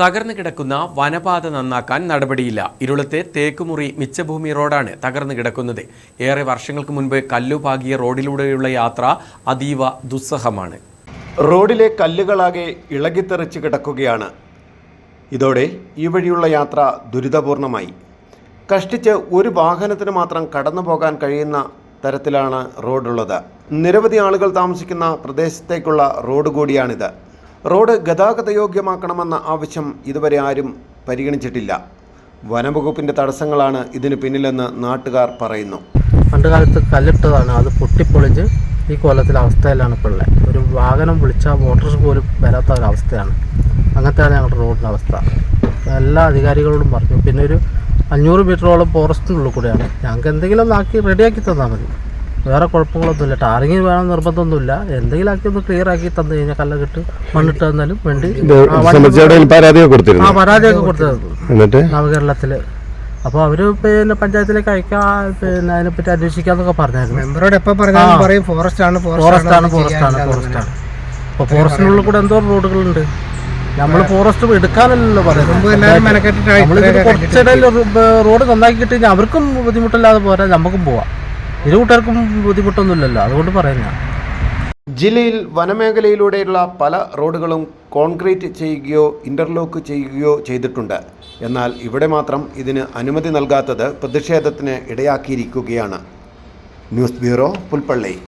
തകർന്നു കിടക്കുന്ന വനപാത നന്നാക്കാൻ നടപടിയില്ല. ഇരുളത്തെ തേക്കുമുറി മിച്ചഭൂമി റോഡാണ് തകർന്നു കിടക്കുന്നത്. ഏറെ വർഷങ്ങൾക്ക് മുൻപ് കല്ലുപാകിയ റോഡിലൂടെയുള്ള യാത്ര അതീവ ദുസ്സഹമാണ്. റോഡിലെ കല്ലുകളാകെ ഇളകിത്തെറിച്ച് കിടക്കുകയാണ്. ഇതോടെ ഈ വഴിയുള്ള യാത്ര ദുരിതപൂർണമായി. കഷ്ടിച്ച് ഒരു വാഹനത്തിന് മാത്രം കടന്നു പോകാൻ കഴിയുന്ന തരത്തിലാണ് റോഡുള്ളത്. നിരവധി ആളുകൾ താമസിക്കുന്ന പ്രദേശത്തേക്കുള്ള റോഡ് കൂടിയാണിത്. റോഡ് ഗതാഗതയോഗ്യമാക്കണമെന്ന ആവശ്യം ഇതുവരെ ആരും പരിഗണിച്ചിട്ടില്ല. വനംവകുപ്പിന്റെ തടസ്സങ്ങളാണ് ഇതിന് പിന്നിലെന്ന് നാട്ടുകാർ പറയുന്നു. പണ്ട് കാലത്ത് കല്ലിട്ടതാണ്. അത് പൊട്ടിപ്പൊളിഞ്ഞ് ഈ കൊല്ലത്തിലെ അവസ്ഥയിലാണ് ഇപ്പോൾ ഉള്ളത്. ഒരു വാഹനം വിളിച്ചാൽ മോട്ടോർസ് പോലും വരാത്ത ഒരവസ്ഥയാണ്. അങ്ങനത്തെയാണ് ഞങ്ങളുടെ റോഡിന്റെ അവസ്ഥ. എല്ലാ അധികാരികളോടും പറഞ്ഞു. പിന്നെ ഒരു അഞ്ഞൂറ് മീറ്ററോളം ഫോറസ്റ്റിനുള്ളിൽ കൂടെയാണ്. ഞങ്ങൾക്ക് എന്തെങ്കിലും ആക്കി റെഡിയാക്കി തന്നാൽ മതി. വേറെ കുഴപ്പങ്ങളൊന്നുമില്ല. ടാറിങ് വേണം നിർബന്ധമൊന്നുമില്ല. എന്തെങ്കിലും ആക്കി ഒന്ന് ക്ലിയർ ആക്കി തന്നു കഴിഞ്ഞാൽ കല്ലകിട്ട് മണ്ണിട്ട് തന്നാലും വേണ്ടി. ആ, വണ്ടി സംബന്ധിച്ചവിടെ പരാതിയൊക്കെ കൊടുത്തിരുന്നു? നവകേരളത്തിൽ. അപ്പോൾ അവർ പിന്നെ പഞ്ചായത്തിലേക്ക് അയക്കാ പിന്നെ അതിനെപ്പറ്റി അന്വേഷിക്കാന്നൊക്കെ പറഞ്ഞായിരുന്നു. മെമ്പറോട് എപ്പോ പറഞ്ഞാലും പറയും ഫോറസ്റ്റ് ആണ് ഫോറസ്റ്റ് ആണ് ഫോറസ്റ്റ് ആണ് ഫോറസ്റ്റ് ആണ് അപ്പോൾ ഫോറസ്റ്റിനുള്ളിൽ കൂടെ എന്തോ റോഡുകളുണ്ട്. നമ്മൾ ഫോറസ്റ്റ് എടുക്കാനല്ലല്ലോ എല്ലാവരും പറയുന്നത് കുറച്ചിടയിൽ റോഡ് നന്നാക്കി കിട്ടി കഴിഞ്ഞാൽ അവർക്കും ബുദ്ധിമുട്ടില്ലാതെ പോരാ നമുക്കും പോവാം. ഇരു കൂട്ടർക്കും ബുദ്ധിമുട്ടൊന്നുമില്ലല്ലോ അതുകൊണ്ട് പറയുന്ന ജില്ലയിൽ വനമേഖലയിലൂടെയുള്ള പല റോഡുകളും കോൺക്രീറ്റ് ചെയ്യുകയോ ഇന്റർലോക്ക് ചെയ്യുകയോ ചെയ്തിട്ടുണ്ട്. എന്നാൽ ഇവിടെ മാത്രം ഇതിന് അനുമതി നൽകാത്തത് പ്രതിഷേധത്തിന് ഇടയാക്കിയിരിക്കുകയാണ്. News bureau Pulpally.